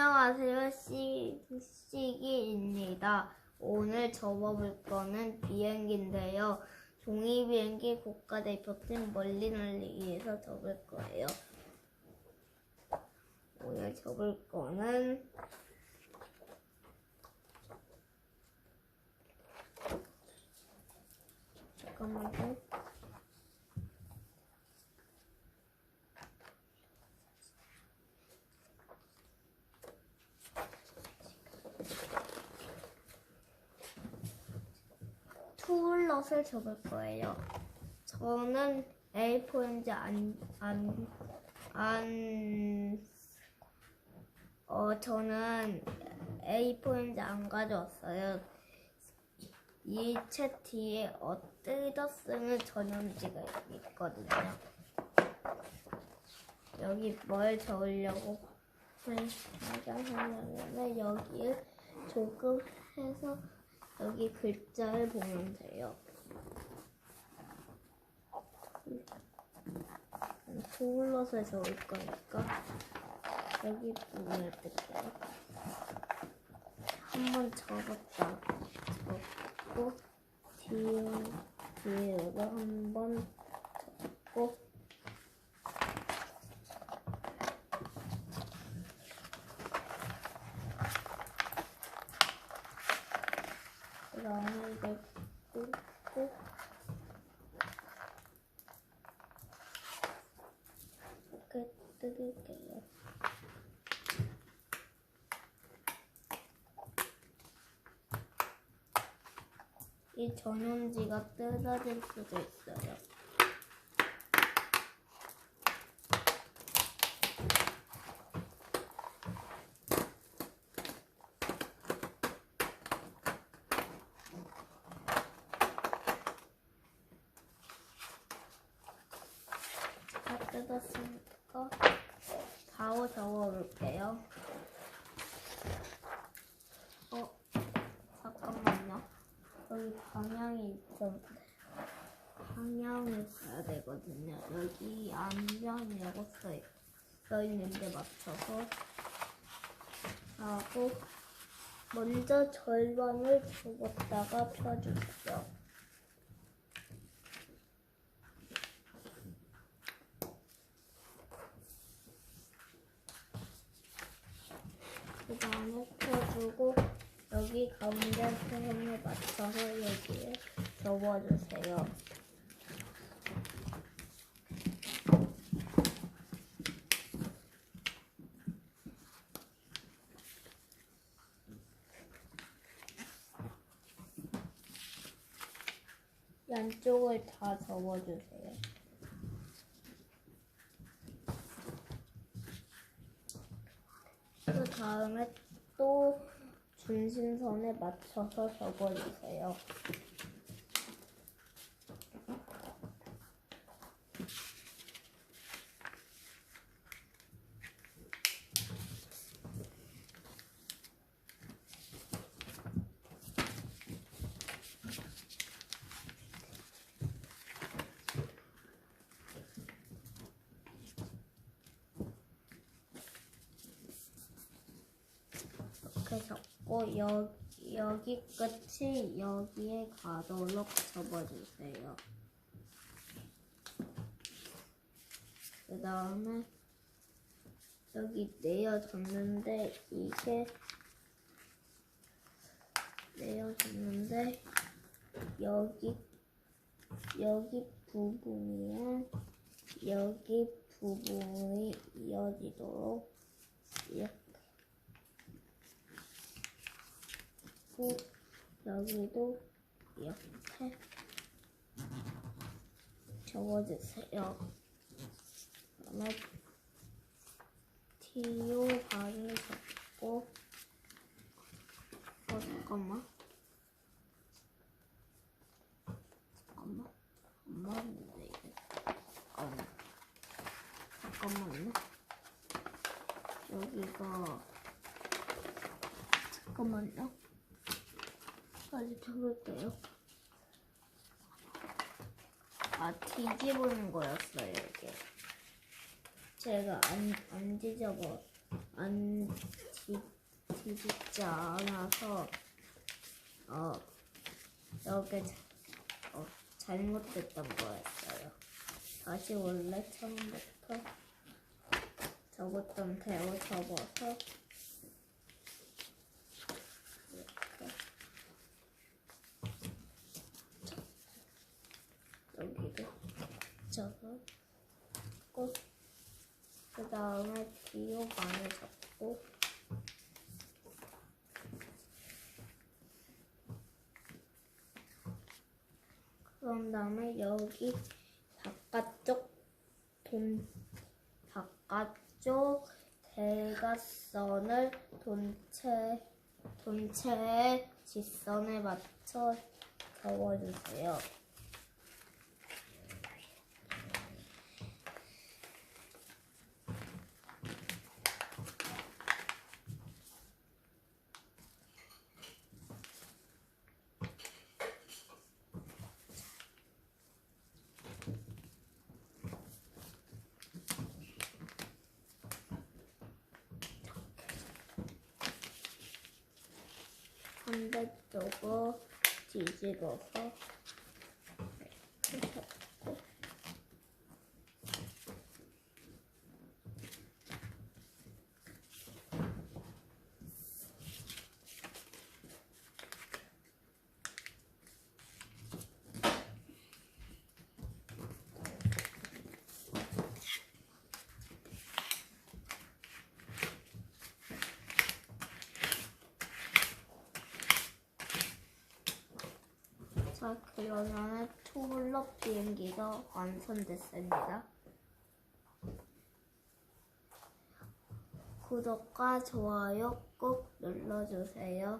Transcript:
안녕하세요. 시, 시기입니다. 오늘 접어볼 거는 비행기인데요. 종이 비행기 국가대표팀 멀리 날리기에서 접을 거예요. 오늘 접을 거는 잠깐만요. 투울럿을 접을 거예요. 저는 A4인지 안, 안, 안, 어, 저는 A4인지 안 가져왔어요. 이 책 뒤에 어, 뜯어 쓰는 전염지가 있거든요. 여기 뭘 적으려고 하냐면 여기에 조금 해서 여기 글자를 보면 돼요. 소울럿을 적을 거니까 여기 부분을 뜰게요. 한번 적었다. 적고 뒤에 뒤에도 한번 적고. 그 다음에 이걸 뜯고 이렇게 뜯을게요. 이 전용지가 뜯어질 수도 있어요. 다 뜯었으니까 바로 적어볼게요. 어, 잠깐만요. 여기 방향이 있죠. 방향을 봐야 되거든요. 여기 안전이라고 써, 있, 써 있는데 맞춰서 하고 먼저 절반을 접었다가 펴주세요. 그 다음에 펴주고 여기 가운데 선을 맞춰서 여기에 접어주세요. 양쪽을 다 접어주세요. 그 다음에 또 중심선에 맞춰서 접어주세요. 이렇게 접고 여, 여기 끝이 여기에 가도록 접어주세요. 그 다음에 여기 내어졌는데 이게 내어졌는데 여기 여기 부분이랑 여기 부분이 이어지도록 이렇게 하고 여기도 이렇게 접어주세요. 그다음에 디오 발을 접고 어 잠깐만. 잠깐만. 안 맞는데 이게. 잠깐만. 잠깐만요. 여기가 잠깐만요 다시 펴볼게요. 아, 뒤집은 거였어요, 이게. 제가 안, 안 뒤집어, 안 뒤, 뒤집지 않아서 어 여기 자- 어, 잘못됐던 거였어요. 다시 원래 처음부터 적었던 대로 접어서 이렇게 여기도 접었고 그 다음에 많이 접고 그런 다음에 여기 바깥쪽 돈 바깥쪽 대각선을 돈체 돈체의 직선에 맞춰 접어주세요. 반대쪽으로 뒤집어서 이렇게 잡고 자 그러면은 투블럭 비행기가 완성됐습니다. 구독과 좋아요 꼭 눌러주세요.